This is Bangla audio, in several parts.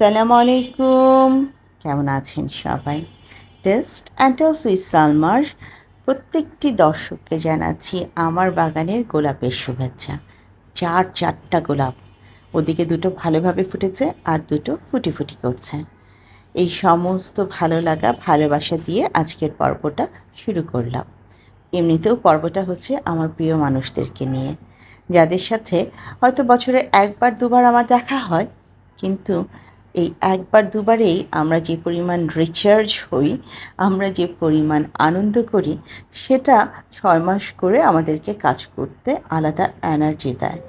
আসসালামু আলাইকুম। কেমন আছেন সবাই? টেস্ট অ্যান্ড টেলস উইথ সালমার প্রত্যেকটি দর্শককে জানাচ্ছি আমার বাগানের গোলাপের শুভেচ্ছা। চার চারটা গোলাপ। ওদিকে দুটো ভালোভাবে ফুটেছে আর দুটো ফুটি ফুটি করছে। এই সমস্ত ভালো লাগা, ভালোবাসা দিয়ে আজকের পর্বটা শুরু করলাম। এমনিতেও পর্বটা হচ্ছে আমার প্রিয় মানুষদেরকে নিয়ে। যাদের সাথে হয়তো বছরে একবার দুবার আমার দেখা হয়, কিন্তু এই একবার দুবারেই আমরা যে পরিমাণ রিচার্জ হই, আমরা যে পরিমাণ আনন্দ করি, সেটা ছয় মাস করে আমাদেরকে কাজ করতে আলাদা এনার্জি দেয়।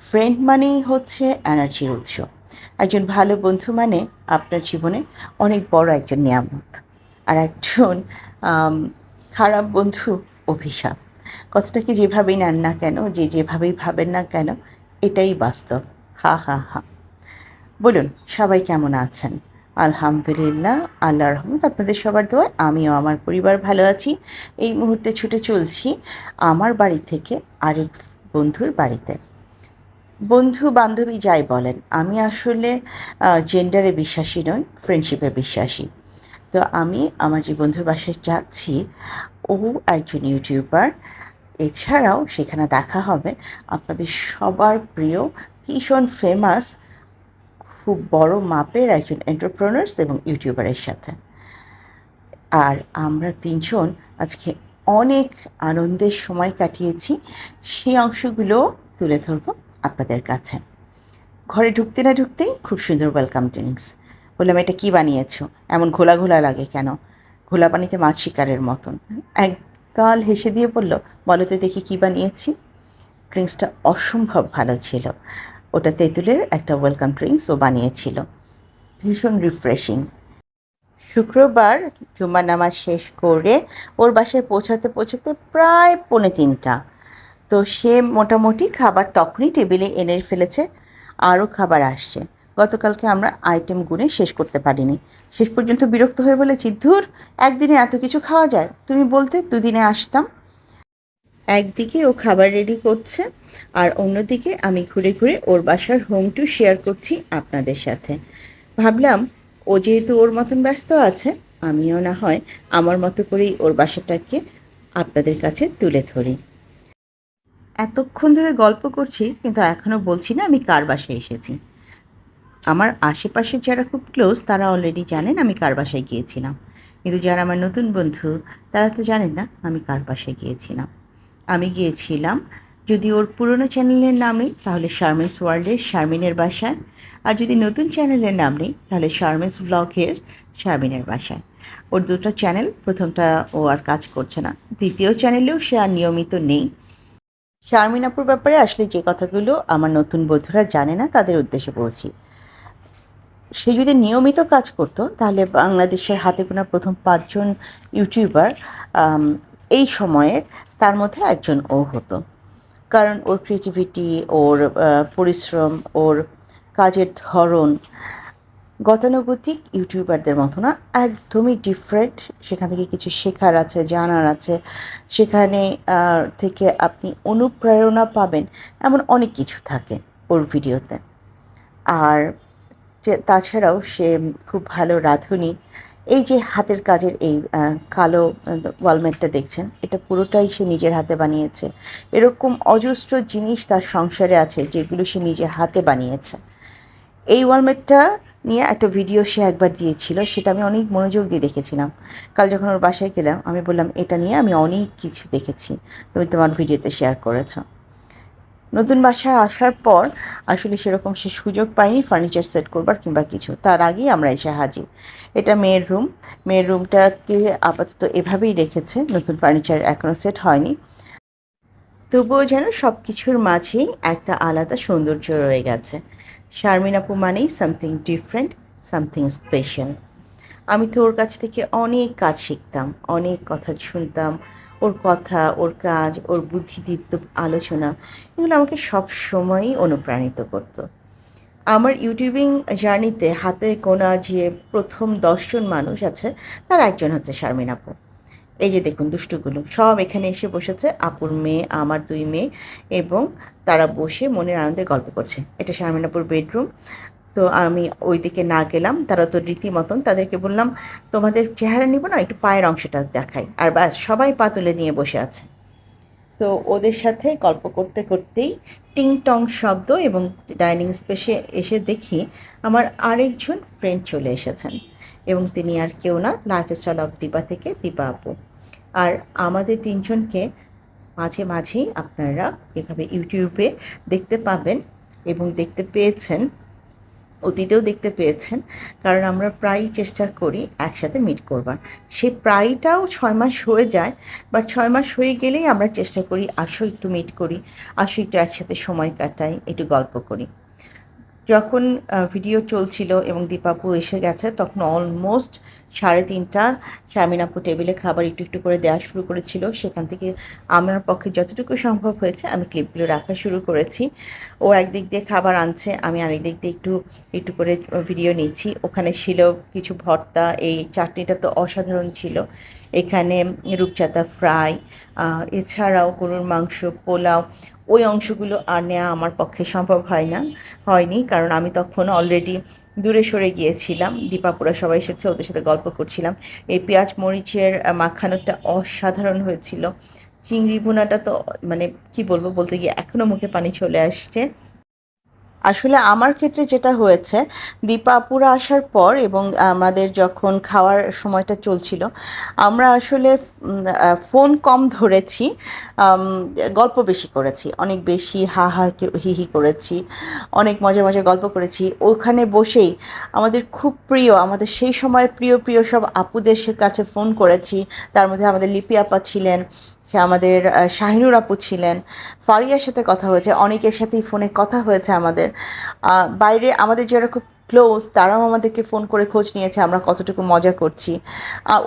ফ্রেন্ড মানেই হচ্ছে এনার্জির উৎস। একজন ভালো বন্ধু মানে আপনার জীবনে অনেক বড় একজন নিয়ামত। আর একজন খারাপ বন্ধু অভিশাপ। কথাটাকে যেভাবেই নেন না কেন, যে যেভাবেই ভাবেন না কেন, এটাই বাস্তব। হা হা হা। বলুন, সবাই কেমন আছেন? আলহামদুলিল্লাহ আল্লাহ রহমত আপনাদের সবার দোয়া আমিও আমার পরিবার ভালো আছি। এই মুহূর্তে ছুটে চলছি আমার বাড়ি থেকে আরেক বন্ধুর বাড়িতে। বন্ধু বান্ধবী যাই বলেন, আমি আসলে জেন্ডারে বিশ্বাসী নই ফ্রেন্ডশিপে বিশ্বাসী। তো আমি আমার যে বন্ধুর বাসায় যাচ্ছি, ও একজন ইউটিউবার এছাড়াও সেখানে দেখা হবে। আপনাদের সবার প্রিয় ভীষণ ফেমাস খুব বড় মাপের একজন এন্টারপ্রেনার্স এবং ইউটিউবারের সাথে। আর আমরা তিনজন আজকে অনেক আনন্দের সময় কাটিয়েছি। সেই অংশগুলো তুলে ধরবো আপনাদের কাছে। ঘরে ঢুকতে না ঢুকতেই খুব সুন্দর ওয়েলকাম ড্রিঙ্কস বললাম, এটা কী বানিয়েছো? এমন ঘোলা ঘোলা লাগে কেন? ঘোলা পানিতে মাছ শিকারের মতন। এক গাল হেসে দিয়ে বলল, বলো তো দেখি কী বানিয়েছি? ড্রিঙ্কসটা অসম্ভব ভালো ছিল। ওটা তেঁতুলের একটা ওয়েলকাম ড্রিঙ্কস ও বানিয়েছিল। ভীষণ রিফ্রেশিং শুক্রবার জুম্মা নামাজ শেষ করে ওর বাসায় পৌঁছাতে পৌঁছাতে প্রায় পৌনে তিনটা। তো সে মোটামুটি খাবার তখনই টেবিলে এনে ফেলেছে, আরও খাবার আসছে। গতকালকে আমরা আইটেম গুনে শেষ করতে পারিনি। শেষ পর্যন্ত বিরক্ত হয়ে বলেছি ধুর একদিনে এত কিছু খাওয়া যায়? তুমি বলতে দুদিনে আসতাম। একদিকে ও খাবার রেডি করছে, আর অন্যদিকে আমি ঘুরে ঘুরে ওর বাসার হোম টু শেয়ার করছি আপনাদের সাথে। ভাবলাম, ও যেহেতু ওর মতন ব্যস্ত আছে, আমিও না হয় আমার মতো করেই ওর বাসাটাকে আপনাদের কাছে তুলে ধরি। এতক্ষণ ধরে গল্প করছি, কিন্তু এখনও বলছি না আমি কার বাসায় এসেছি। আমার আশেপাশের যারা খুব ক্লোজ তারা অলরেডি জানেন আমি কার বাসায় গিয়েছিলাম। কিন্তু যারা আমার নতুন বন্ধু, তারা তো জানেন না আমি কার বাসায় গিয়েছিলাম। আমি গিয়েছিলাম। যদি ওর পুরনো চ্যানেলের নাম নেই, তাহলে শারমিস ওয়ার্ল্ডের শারমিনের বাসায়। আর যদি নতুন চ্যানেলের নাম নেই, তাহলে শারমিস ব্লগের শারমিনের বাসায়। ওর দুটো চ্যানেল, প্রথমটা ও আর কাজ করছে না। দ্বিতীয় চ্যানেলেও সে আর নিয়মিত নেই। শারমিনাপুর ব্যাপারে আসলে যে কথাগুলো আমার নতুন বন্ধুরা জানে না, তাদের উদ্দেশ্যে বলছি। সে যদি নিয়মিত কাজ করতো, তাহলে বাংলাদেশের হাতে গোনা প্রথম পাঁচজন ইউটিউবার এই সময়ের তার মধ্যে একজন ও হতো। কারণ ওর ক্রিয়েটিভিটি ওর পরিশ্রম, ওর কাজের ধরন, গতানুগতিক ইউটিউবারদের মতো না, একদমই ডিফারেন্ট সেখান থেকে কিছু শেখার আছে, জানার আছে। সেখানে থেকে আপনি অনুপ্রেরণা পাবেন এমন অনেক কিছু থাকে ওর ভিডিওতে আর তাছাড়াও সে খুব ভালো রাঁধুনি। এই যে হাতের কাজের এই কালো ওয়ালমেটটা দেখছেন, এটা পুরোটাই সে নিজের হাতে বানিয়েছে। এরকম অজস্র জিনিস তার সংসারে আছে যেগুলো সে নিজে হাতে বানিয়েছে। এই ওয়ালমেটটা নিয়ে একটা ভিডিও সে একবার দিয়েছিল, সেটা আমি অনেক মনোযোগ দিয়ে দেখেছিলাম। কাল যখন ওর বাসায় গেলাম, আমি বললাম, এটা নিয়ে আমি অনেক কিছু দেখেছি। তুমি তোমার ভিডিওতে শেয়ার করেছ। নতুন বাসায় আসার পর আসলে সেরকম সে সুযোগ পায়নি ফার্নিচার সেট করবার কিংবা কিছু। তার আগেই আমরা এসে হাজির। এটা মেয়ের রুম মেয়ের রুমটাকে আপাতত এভাবেই রেখেছে। নতুন ফার্নিচার এখনও সেট হয়নি। তবুও যেন সব কিছুর মাঝেই একটা আলাদা সৌন্দর্য রয়ে গেছে। শারমিন আপু মানেই সামথিং ডিফারেন্ট সামথিং স্পেশাল আমি তো ওর কাছ থেকে অনেক কাজ শিখতাম, অনেক কথা শুনতাম ওর কথা, ওর কাজ, ওর বুদ্ধিদীপ্ত আলোচনা, এগুলো আমাকে সব সময়ই অনুপ্রাণিত করতো। আমার ইউটিউবিং জার্নিতে হাতে গোনা যে প্রথম দশজন মানুষ আছে, তার একজন হচ্ছে শারমিন আপু। এই যে দেখুন দুষ্টুগুলো, সব এখানে এসে বসেছে, আপুর মেয়ে, আমার দুই মেয়ে, এবং তারা বসে মনের আনন্দে গল্প করছে। এটা শারমিন আপুর বেডরুম তো আমি ওই দিকে না গেলাম। তারা তো রীতিমতন তাদেরকে বললাম, তোমাদের চেহারা নিব না, একটু পায়ের অংশটা দেখাই। আর ব্যাস সবাই পা তুলে নিয়ে বসে আছে। তো ওদের সাথে গল্প করতে করতেই টিং টং শব্দ এবং ডাইনিং স্পেসে এসে দেখি আমার আরেকজন ফ্রেন্ড চলে এসেছেন এবং তিনি আর কেউ না, লাইফস্টাইল অফ দীপা থেকে দীপা আপু। আর আমাদের তিনজনকে মাঝে মাঝেই আপনারা এভাবে ইউটিউবে দেখতে পাবেন এবং দেখতে পেয়েছেন। অতীতেও দেখতে পেয়েছেন, কারণ আমরা প্রায়ই চেষ্টা করি একসাথে মিট করবার। সেই প্রায়টাও ছয় মাস হয়ে যায় বা ছয় মাস হয়ে গেলেই আমরা চেষ্টা করি, আসো একটু মিট করি, আসো একটু একসাথে সময় কাটাই, একটু গল্প করি। যখন ভিডিও চলছিল এবং দীপাপু এসে গেছে, তখন অলমোস্ট সাড়ে তিনটা শামিন আপু টেবিলে খাবার একটু একটু করে দেওয়া শুরু করেছিল। সেখান থেকে আমার পক্ষে যতটুকু সম্ভব হয়েছে, আমি ক্লিপগুলো রাখা শুরু করেছি। ও একদিক দিয়ে খাবার আনছে, আমি আরেক দিক দিয়ে একটু একটু করে ভিডিও নিচ্ছি। ওখানে ছিল কিছু ভর্তা, এই চাটনিটা তো অসাধারণ ছিল। এখানে রূপচাঁদা ফ্রাই এছাড়াও গরুর মাংস, পোলাও, ওই অংশগুলো আর নেওয়া আমার পক্ষে সম্ভব হয় না, হয়নি, কারণ আমি তখন অলরেডি দূরে সরে গিয়েছিলাম, দীপাপুরা সবাই এসেছে, ওদের সাথে গল্প করছিলাম। এই পেঁয়াজ মরিচের মাখানোটা অসাধারণ হয়েছিল। চিংড়ি ভুনাটা তো মানে কি বলব বলতে গিয়ে এখনও মুখে পানি চলে আসছে। আসলে আমার ক্ষেত্রে যেটা হয়েছে দীপাপুরা আসার পর এবং আমাদের যখন খাওয়ার সময়টা চলছিল, আমরা আসলে ফোন কম ধরেছি গল্প বেশি করেছি। অনেক বেশি হা হা হি হি করেছি, অনেক মজা মজা গল্প করেছি। ওখানে বসেই আমাদের খুব প্রিয়, আমাদের সেই সময় প্রিয় প্রিয় সব আপুদের কাছে ফোন করেছি। তার মধ্যে আমাদের লিপি আপা ছিলেন সে আমাদের শাহিনুর আপু ছিলেন, ফারিয়ার সাথে কথা হয়েছে, অনেকের সাথেই ফোনে কথা হয়েছে আমাদের। বাইরে আমাদের যারা খুব ক্লোজ তারাও আমাদেরকে ফোন করে খোঁজ নিয়েছে, আমরা কতটুকু মজা করছি।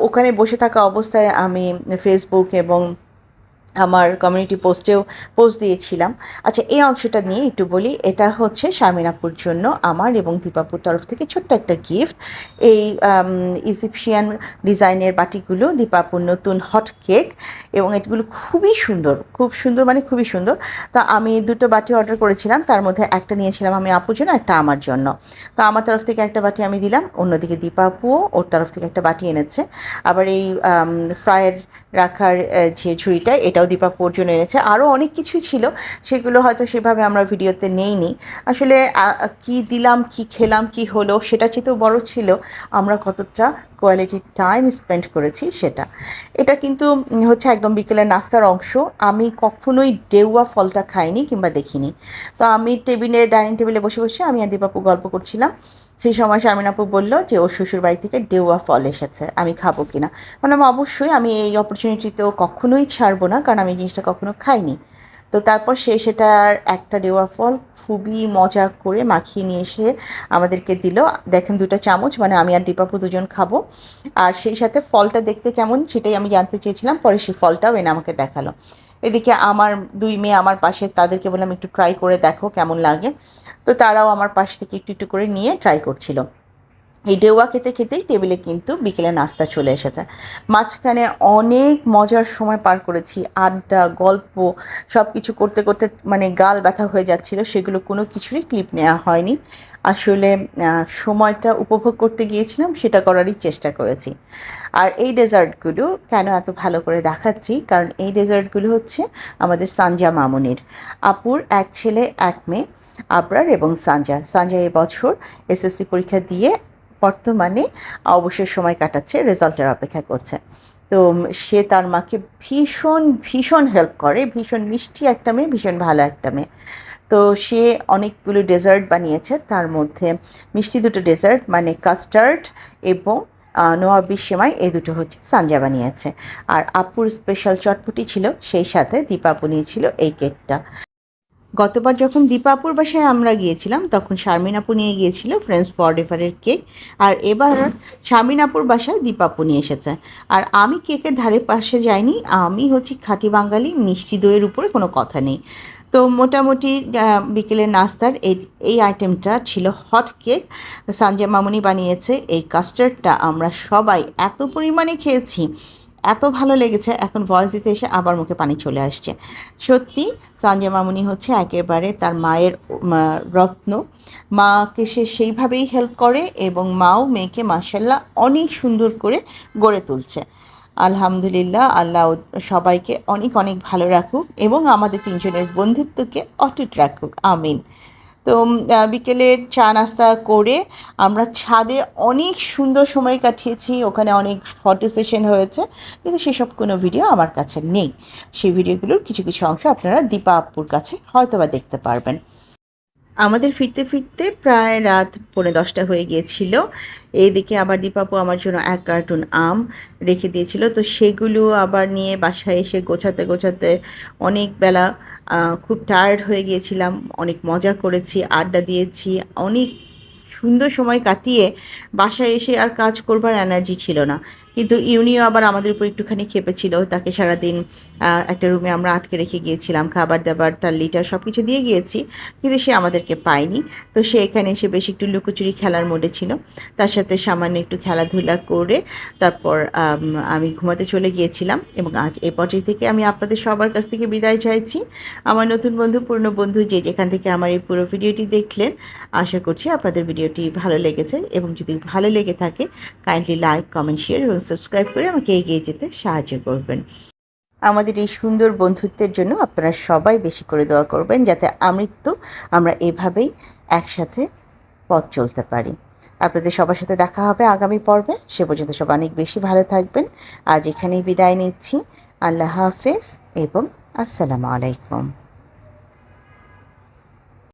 ওখানে বসে থাকা অবস্থায় আমি ফেসবুক এবং আমার কমিউনিটি পোস্টেও পোস্ট দিয়েছিলাম। আচ্ছা এই অংশটা নিয়ে একটু বলি, এটা হচ্ছে শারমিনাপুর জন্য আমার এবং দীপাপুর তরফ থেকে ছোট্ট একটা গিফট এই ইজিপশিয়ান ডিজাইনের বাটিগুলো দীপাপুর নতুন হট কেক এবং এগুলো খুবই সুন্দর, খুব সুন্দর মানে খুবই সুন্দর। তা আমি দুটো বাটি অর্ডার করেছিলাম, তার মধ্যে একটা নিয়েছিলাম আমি আপুর জন্য, একটা আমার জন্য। তো আমার তরফ থেকে একটা বাটি আমি দিলাম, অন্যদিকে দীপাপুও ওর তরফ থেকে একটা বাটি এনেছে। আবার এই ফ্রায়ের রাখার যে ঝুড়িটা এটা এটাও দীপা পর্যন্ত এনেছে। আরও অনেক কিছুই ছিল, সেগুলো হয়তো সেভাবে আমরা ভিডিওতে নেইনি। আসলে কি দিলাম, কি খেলাম, কি হলো সেটা চেয়েও বড় ছিল আমরা কতটা কোয়ালিটি টাইম স্পেন্ড করেছি সেটা। এটা কিন্তু হচ্ছে একদম বিকেলের নাস্তার অংশ। আমি কখনোই ডেউয়া ফলটা খাইনি কিংবা দেখিনি। তো আমি টেবিলে, ডাইনিং টেবিলে বসে বসে আমি আর দীপাপু গল্প করছিলাম। সেই সময় শারমিন আপু বলল যে, ওর শ্বশুর বাড়ি থেকে ডেওয়া ফল এসেছে, আমি খাব কিনা? মানে অবশ্যই, আমি এই অপরচুনিটিতেও কখনোই ছাড়বো না, কারণ আমি এই জিনিসটা কখনো খাইনি। তো তারপর সে সেটার একটা দেওয়া ফল খুবই মজা করে মাখিয়ে নিয়ে এসে আমাদেরকে দিল। দেখেন দুটো চামচ মানে আমি আর দীপাপু দুজন খাব। আর সেই সাথে ফলটা দেখতে কেমন সেটাই আমি জানতে চেয়েছিলাম, পরে সেই ফলটাও এনে আমাকে দেখাল। এদিকে আমার দুই মেয়ে আমার পাশে, তাদেরকে বললাম, একটু ট্রাই করে দেখো কেমন লাগে। তো তারাও আমার পাশ থেকে একটু একটু করে নিয়ে ট্রাই করছিল। এই ডেওয়া খেতে খেতেই টেবিলে কিন্তু বিকেলে নাস্তা চলে এসেছে। মাঝখানে অনেক মজার সময় পার করেছি, আড্ডা, গল্প সব কিছু করতে করতে মানে গাল ব্যথা হয়ে যাচ্ছিল, সেগুলো কোনো কিছুরই ক্লিপ নেওয়া হয়নি। আসলে সময়টা উপভোগ করতে গিয়েছিলাম, সেটা করারই চেষ্টা করেছি। আর এই ডেজার্টগুলো কেন এত ভালো করে দেখাচ্ছি? কারণ এই ডেজার্টগুলো হচ্ছে আমাদের সানজা মামুনির। আপুর এক ছেলে, এক মেয়ে, আবরার এবং সানজা। সানজা এবছর এসএসসি পরীক্ষা দিয়ে বর্তমানে অবসর সময় কাটাচ্ছে, রেজাল্টের অপেক্ষা করছে। তো সে তার মাকে ভীষণ ভীষণ হেল্প করে, ভীষণ মিষ্টি একটা মেয়ে, ভীষণ ভালো একটা মেয়ে। তো সে অনেকগুলো ডেজার্ট বানিয়েছে, তার মধ্যে মিষ্টি দুটো ডেজার্ট মানে কাস্টার্ড এবং নোয়াবি সেমাই এই দুটো হচ্ছে সানজা বানিয়েছে। আর আপুর স্পেশাল চটপটি ছিল, সেই সাথে দীপা বানিয়েছিল এই কেকটা গতবার যখন দীপাপুর বাসায় আমরা গিয়েছিলাম, তখন শারমিন আপু নিয়ে গিয়েছিল ফ্রেন্ডস ফর এভারের কেক। আর এবার শারমিন আপুর বাসায় দীপাপু নিয়ে এসেছে। আর আমি কেকের ধারে পাশে যাইনি, আমি হচ্ছি খাঁটি বাঙালি, মিষ্টি দইয়ের উপরে কোনো কথা নেই। তো মোটামুটি বিকেলের নাস্তার এই এই আইটেমটা ছিল হট কেক। সঞ্জয় মামুনি বানিয়েছে এই কাস্টার্ডটা আমরা সবাই এত পরিমাণে খেয়েছি। এত ভালো লেগেছে, এখন ভয়েস দিতে এসে আবার মুখে পানি চলে আসছে। সত্যি, সঞ্জয় মামুনি হচ্ছে একেবারে তার মায়ের রত্ন। মাকে সে সেইভাবেই হেল্প করে এবং মাও মেয়েকে মাসাল্লাহ অনেক সুন্দর করে গড়ে তুলছে। আলহামদুলিল্লাহ, আল্লাহ সবাইকে অনেক অনেক ভালো রাখুক এবং আমাদের তিনজনের বন্ধুত্বকে অটুট রাখুক। আমিন। তো বিকেলে বিকেলের চা নাস্তা করে আমরা ছাদে অনেক সুন্দর সময় কাটিয়েছি, ওখানে অনেক ফটো সেশন হয়েছে, কিন্তু সেসব কোনো ভিডিও আমার কাছে নেই। সেই ভিডিওগুলোর কিছু কিছু অংশ আপনারা দীপা আপুর কাছে হয়তোবা দেখতে পারবেন। আমাদের ফিরতে ফিরতে প্রায় রাত পৌনে দশটা হয়ে গিয়েছিল। এইদিকে আবার দীপাপু আমার জন্য এক কার্টুন আম রেখে দিয়েছিল। তো সেগুলো আবার নিয়ে বাসায় এসে গোছাতে গোছাতে অনেক বেলা খুব টায়ার্ড হয়ে গিয়েছিলাম। অনেক মজা করেছি, আড্ডা দিয়েছি। অনেক সুন্দর সময় কাটিয়ে বাসায় এসে আর কাজ করবার এনার্জি ছিল না। কিন্তু ইউনিও আবার আমাদের উপর একটুখানি খেপেছিল, তাকে সারাদিন একটা রুমে আমরা আটকে রেখে গিয়েছিলাম খাবার দাবার তার লিটার সব কিছু দিয়ে গিয়েছি, কিন্তু সে আমাদেরকে পায়নি। তো সে এখানে এসে বেশ একটু লুকোচুরি খেলার মোডে ছিল। তার সাথে সামান্য একটু খেলাধুলা করে তারপর, আমি ঘুমাতে চলে গিয়েছিলাম এবং আজ এ পর্যায়ে থেকে আমি আপনাদের সবার কাছ থেকে বিদায় চাইছি। আমার নতুন বন্ধু, পুরনো বন্ধু যে যেখান থেকে আমার এই পুরো ভিডিওটি দেখলেন, আশা করছি আপনাদের ভিডিওটি ভালো লেগেছে এবং যদি ভালো লেগে থাকে কাইন্ডলি লাইক কমেন্ট শেয়ার এবং সাবস্ক্রাইব করে আমাকে এগিয়ে যেতে সাহায্য করবেন। আমাদের এই সুন্দর বন্ধুত্বের জন্য আপনারা সবাই বেশি করে দোয়া করবেন যাতে আমৃত্যু আমরা এভাবেই একসাথে পথ চলতে পারি। আপনাদের সবার সাথে দেখা হবে আগামী পর্বে। সে পর্যন্ত সব অনেক বেশি ভালো থাকবেন। আজ এখানেই বিদায় নিচ্ছি। আল্লাহ হাফেজ এবং আসসালামু আলাইকুম।